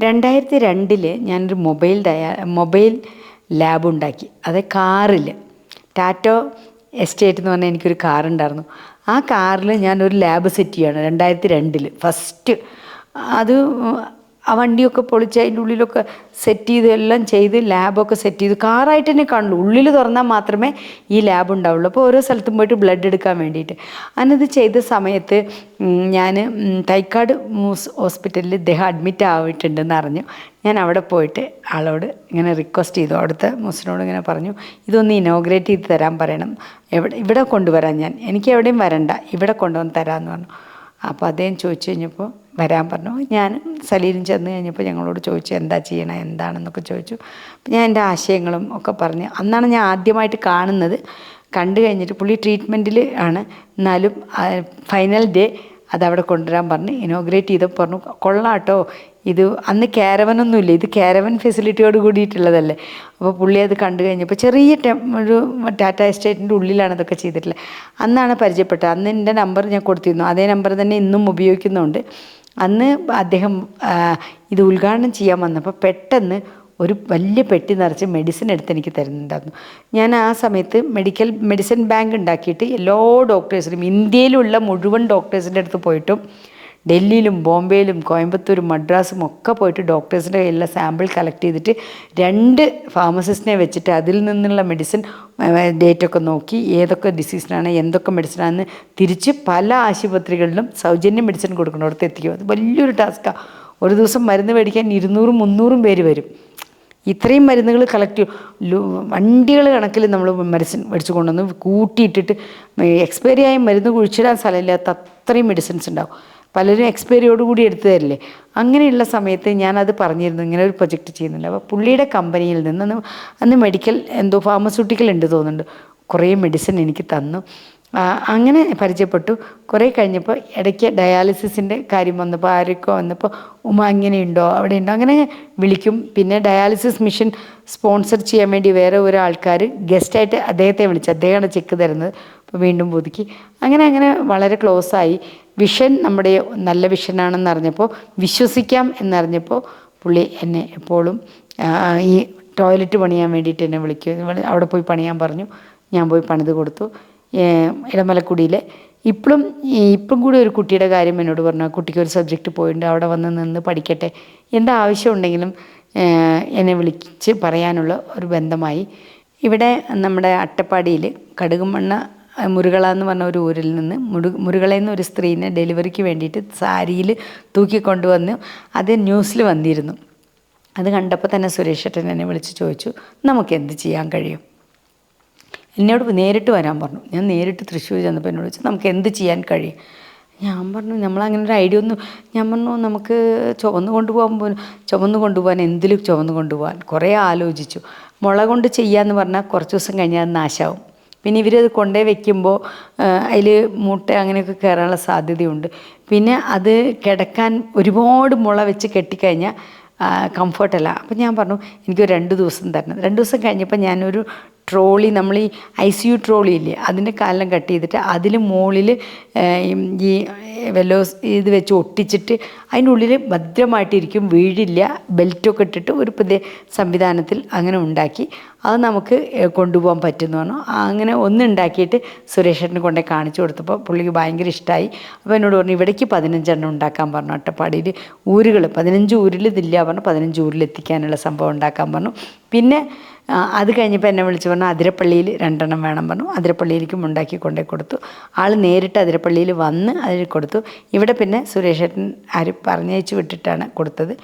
രണ്ടായിരത്തി രണ്ടിൽ ഞാനൊരു മൊബൈൽ ഡയ മൊബൈൽ ലാബ് ഉണ്ടാക്കി. അത് കാറിൽ ടാറ്റോ എസ്റ്റേറ്റ് എന്ന് പറഞ്ഞാൽ എനിക്കൊരു കാറുണ്ടായിരുന്നു. ആ കാറിൽ ഞാനൊരു ലാബ് സെറ്റ് ചെയ്യാണ് രണ്ടായിരത്തി രണ്ടിൽ ഫസ്റ്റ്. അത് ആ വണ്ടിയൊക്കെ പൊളിച്ച് അതിന്റെ ഉള്ളിലൊക്കെ സെറ്റ് ചെയ്ത് എല്ലാം ചെയ്ത് ലാബൊക്കെ സെറ്റ് ചെയ്ത് കാറായിട്ട് തന്നെ കാണുള്ളൂ. ഉള്ളിൽ തുറന്നാൽ മാത്രമേ ഈ ലാബ് ഉണ്ടാവുള്ളൂ. അപ്പോൾ ഓരോ സ്ഥലത്തും പോയിട്ട് ബ്ലഡ് എടുക്കാൻ വേണ്ടിയിട്ട്. അന്നത് ചെയ്ത സമയത്ത് ഞാൻ തൈക്കാട് മൂസ് ഹോസ്പിറ്റലിൽ ഇദ്ദേഹം അഡ്മിറ്റ് ആയിട്ടുണ്ടെന്ന് അറിഞ്ഞു. ഞാൻ അവിടെ പോയിട്ട് ആളോട് ഇങ്ങനെ റിക്വസ്റ്റ് ചെയ്തു. അവിടുത്തെ മൂസിനോട് ഇങ്ങനെ പറഞ്ഞു ഇതൊന്ന് ഇനോഗ്രേറ്റ് ചെയ്ത് തരാൻ പറയണം. എവിടെ ഇവിടെ കൊണ്ടുവരാൻ ഞാൻ. എനിക്ക് എവിടെയും വരണ്ട. ഇവിടെ കൊണ്ടുവന്ന് തരാമെന്ന് പറഞ്ഞു. അപ്പോൾ അദ്ദേഹം ചോദിച്ചു കഴിഞ്ഞപ്പോൾ വരാൻ പറഞ്ഞു. ഞാൻ സലീലും ചെന്ന് കഴിഞ്ഞപ്പോൾ ഞങ്ങളോട് ചോദിച്ചു എന്താ ചെയ്യണം? എന്താണെന്നൊക്കെ ചോദിച്ചു. ഞാൻ എന്റെ ആശയങ്ങളും ഒക്കെ പറഞ്ഞ് അന്നാണ് ഞാൻ ആദ്യമായിട്ട് കാണുന്നത്. കണ്ടു കഴിഞ്ഞിട്ട് പുള്ളി ട്രീറ്റ്മെന്റിൽ ആണ്. എന്നാലും ഫൈനൽ ഡേ അതവിടെ കൊണ്ടുവരാൻ പറഞ്ഞ് ഇനോഗ്രേറ്റ് ചെയ്തപ്പോൾ പറഞ്ഞു കൊള്ളാട്ടോ. ഇത് അന്ന് ക്യാരവനൊന്നുമില്ല ഇത് ക്യാരവൻ ഫെസിലിറ്റിയോട് കൂടിയിട്ടുള്ളതല്ലേ. അപ്പോൾ പുള്ളി അത് കണ്ടു കഴിഞ്ഞപ്പോൾ ചെറിയ ഒരു ടാറ്റ എസ്റ്റേറ്റിന്റെ ഉള്ളിലാണ് ഇതൊക്കെ ചെയ്തിട്ടുള്ളത്. അന്നാണ് പരിചയപ്പെട്ടത്. അന്ന് എന്റെ നമ്പർ ഞാൻ കൊടുത്തിരുന്നു. അതേ നമ്പർ തന്നെ ഇന്നും ഉപയോഗിക്കുന്നുണ്ട്. അന്ന് അദ്ദേഹം ഇത് ഉദ്ഘാടനം ചെയ്യാൻ വന്നപ്പോൾ പെട്ടെന്ന് ഒരു വലിയ പെട്ടി നിറച്ച് മെഡിസിൻ എടുത്ത് എനിക്ക് തരുന്നുണ്ടായിരുന്നു. ഞാൻ ആ സമയത്ത് മെഡിക്കൽ മെഡിസിൻ ബാങ്ക് ഉണ്ടാക്കിയിട്ട് എല്ലാ ഡോക്ടേഴ്സിനും ഇന്ത്യയിലുള്ള മുഴുവൻ ഡോക്ടേഴ്സിന്റെ അടുത്ത് പോയിട്ടും ഡൽഹിയിലും ബോംബെയിലും കോയമ്പത്തൂരും മദ്രാസും ഒക്കെ പോയിട്ട് ഡോക്ടേഴ്സിന്റെ കയ്യിലുള്ള സാമ്പിൾ കളക്ട് ചെയ്തിട്ട് രണ്ട് ഫാർമസിസ്റ്റിനെ വെച്ചിട്ട് അതിൽ നിന്നുള്ള മെഡിസിൻ ഡേറ്റൊക്കെ നോക്കി ഏതൊക്കെ ഡിസീസിനാണ് എന്തൊക്കെ മെഡിസിനാണെന്ന് തിരിച്ച് പല ആശുപത്രികളിലും സൗജന്യ മെഡിസിൻ കൊടുക്കുന്നിടത്ത് എത്തിക്കും. അത് വലിയൊരു ടാസ്ക്കാണ് ഒരു ദിവസം മരുന്ന് മേടിക്കാൻ ഇരുന്നൂറും മുന്നൂറും പേര് വരും. ഇത്രയും മരുന്നുകൾ കളക്ട് വണ്ടികൾ കണക്കിൽ നമ്മൾ മെഡിസിൻ മേടിച്ച് കൊണ്ടുവന്ന് കൂട്ടിയിട്ടിട്ട് എക്സ്പയറി ആയ മരുന്ന് കുഴിച്ചിടാൻ സ്ഥലമില്ലാത്ത അത്രയും മെഡിസിൻസ് ഉണ്ടാവും. പലരും എക്സ്പയറിയോട് കൂടി എടുത്തു തരില്ലേ അങ്ങനെയുള്ള സമയത്ത് ഞാനത് പറഞ്ഞിരുന്നു ഇങ്ങനെ ഒരു പ്രൊജക്റ്റ് ചെയ്യുന്നുണ്ട്. അപ്പോൾ പുള്ളിയുടെ കമ്പനിയിൽ നിന്ന് അന്ന് അന്ന് മെഡിക്കൽ എന്തോ ഫാർമസ്യൂട്ടിക്കൽ ഉണ്ട് തോന്നുന്നുണ്ട്. കുറേ മെഡിസിൻ എനിക്ക് തന്നു. അങ്ങനെ പരിചയപ്പെട്ടു. കുറേ കഴിഞ്ഞപ്പോൾ ഇടയ്ക്ക് ഡയാലിസിസിന്റെ കാര്യം വന്നപ്പോൾ ആരൊക്കെ വന്നപ്പോൾ ഉമ്മ അങ്ങനെയുണ്ടോ അവിടെ ഉണ്ടോ അങ്ങനെ വിളിക്കും. പിന്നെ ഡയാലിസിസ് മിഷൻ സ്പോൺസർ ചെയ്യാൻ വേണ്ടി വേറെ ഒരാൾക്കാർ ഗസ്റ്റായിട്ട് അദ്ദേഹത്തെ വിളിച്ചു അദ്ദേഹമാണ് ചെക്ക് തരുന്നത്. അപ്പോൾ വീണ്ടും പുതുക്കി. അങ്ങനെ അങ്ങനെ വളരെ ക്ലോസ് ആയി. വിഷൻ നമ്മുടെ നല്ല വിഷനാണെന്ന് അറിഞ്ഞപ്പോൾ വിശ്വസിക്കാം എന്നറിഞ്ഞപ്പോൾ പുള്ളി എന്നെ എപ്പോഴും ഈ ടോയ്ലറ്റ് പണിയാൻ വേണ്ടിയിട്ട് എന്നെ വിളിക്കും. അവിടെ പോയി പണിയാൻ പറഞ്ഞു. ഞാൻ പോയി പണിത് കൊടുത്തു. ഇടമലക്കുടിയിൽ ഇപ്പോഴും ഇപ്പം കൂടി ഒരു കുട്ടിയുടെ കാര്യം എന്നോട് പറഞ്ഞു. ആ കുട്ടിക്ക് ഒരു സബ്ജക്റ്റ് പോയിട്ടുണ്ട് അവിടെ വന്ന് നിന്ന് പഠിക്കട്ടെ. എന്താ ആവശ്യമുണ്ടെങ്കിലും എന്നെ വിളിച്ച് പറയാനുള്ള ഒരു ബന്ധമായി. ഇവിടെ നമ്മുടെ അട്ടപ്പാടിയിൽ കടുകുമണ്ണ മുരുകള എന്ന് പറഞ്ഞ ഒരു ഊരിൽ നിന്ന് മുരു മുരുകളെന്ന് ഒരു സ്ത്രീനെ ഡെലിവറിക്ക് വേണ്ടിയിട്ട് സാരിയിൽ തൂക്കിക്കൊണ്ടുവന്ന് അത് ന്യൂസിൽ വന്നിരുന്നു. അത് കണ്ടപ്പോൾ തന്നെ സുരേഷ് ഏട്ടൻ എന്നെ വിളിച്ച് ചോദിച്ചു നമുക്ക് എന്ത് ചെയ്യാൻ കഴിയും? എന്നോട് നേരിട്ട് വരാൻ പറഞ്ഞു. ഞാൻ നേരിട്ട് തൃശ്ശൂർ ചെന്നപ്പോൾ എന്നോട് ചോദിച്ചു നമുക്ക് എന്ത് ചെയ്യാൻ കഴിയും? ഞാൻ പറഞ്ഞു നമ്മളങ്ങനെ ഒരു ഐഡിയ ഒന്നും ഞാൻ പറഞ്ഞു നമുക്ക് ചുവന്ന് കൊണ്ടുപോകാൻ ചുവന്ന് കൊണ്ടുപോകാൻ എന്തിലും ചുവന്ന് കൊണ്ടുപോകാൻ. കുറേ ആലോചിച്ചു. മുള കൊണ്ട് ചെയ്യാമെന്ന് പറഞ്ഞാൽ കുറച്ച് ദിവസം കഴിഞ്ഞാൽ അത് നാശാവും. പിന്നെ ഇവരത് കൊണ്ടേ വെക്കുമ്പോൾ അതിൽ മുട്ട അങ്ങനെയൊക്കെ കയറാനുള്ള സാധ്യതയുണ്ട്. പിന്നെ അത് കിടക്കാൻ ഒരുപാട് മുള വെച്ച് കെട്ടിക്കഴിഞ്ഞാൽ കംഫർട്ടല്ല അപ്പം ഞാൻ പറഞ്ഞു എനിക്കൊരു രണ്ട് ദിവസം തരണം. രണ്ട് ദിവസം കഴിഞ്ഞപ്പോൾ ഞാനൊരു ട്രോളി നമ്മൾ ഈ ഐ സി യു ട്രോളി ഇല്ലേ അതിന്റെ കാലം കട്ട് ചെയ്തിട്ട് അതിൽ മുകളിൽ ഈ വെല്ലോ ഇത് വെച്ച് ഒട്ടിച്ചിട്ട് അതിന്റെ ഉള്ളിൽ ഭദ്രമായിട്ടിരിക്കും വീഴില്ല ബെൽറ്റൊക്കെ ഇട്ടിട്ട് ഒരു പുതിയ സംവിധാനത്തിൽ അങ്ങനെ ഉണ്ടാക്കി. അത് നമുക്ക് കൊണ്ടുപോകാൻ പറ്റുമെന്ന് പറഞ്ഞു. അങ്ങനെ ഒന്നുണ്ടാക്കിയിട്ട് സുരേഷേട്ടനെ കൊണ്ടേ കാണിച്ചു കൊടുത്തപ്പോൾ പുള്ളിക്ക് ഭയങ്കര ഇഷ്ടമായി അപ്പോൾ എന്നോട് പറഞ്ഞു ഇവിടേക്ക് പതിനഞ്ചെണ്ണം ഉണ്ടാക്കാൻ പറഞ്ഞു അട്ടപ്പാടിയിൽ ഊരുകൾ. പതിനഞ്ച് ഊരിൽ ഇതില്ല പറഞ്ഞു. പതിനഞ്ച് ഊരിൽ എത്തിക്കാനുള്ള സംഭവം ഉണ്ടാക്കാൻ പറഞ്ഞു. പിന്നെ അത് കഴിഞ്ഞപ്പോൾ എന്നെ വിളിച്ച് പറഞ്ഞു അതിരപ്പള്ളിയിൽ രണ്ടെണ്ണം വേണം പറഞ്ഞു. അതിരപ്പള്ളിയിലേക്കും ഉണ്ടാക്കി കൊണ്ടേ കൊടുത്തു. ആൾ നേരിട്ട് അതിരപ്പള്ളിയിൽ വന്ന് അതിൽ കൊടുത്തു. ഇവിടെ പിന്നെ സുരേഷേട്ടൻ ആര് പറഞ്ഞയച്ച് വിട്ടിട്ടാണ് കൊടുത്തത്.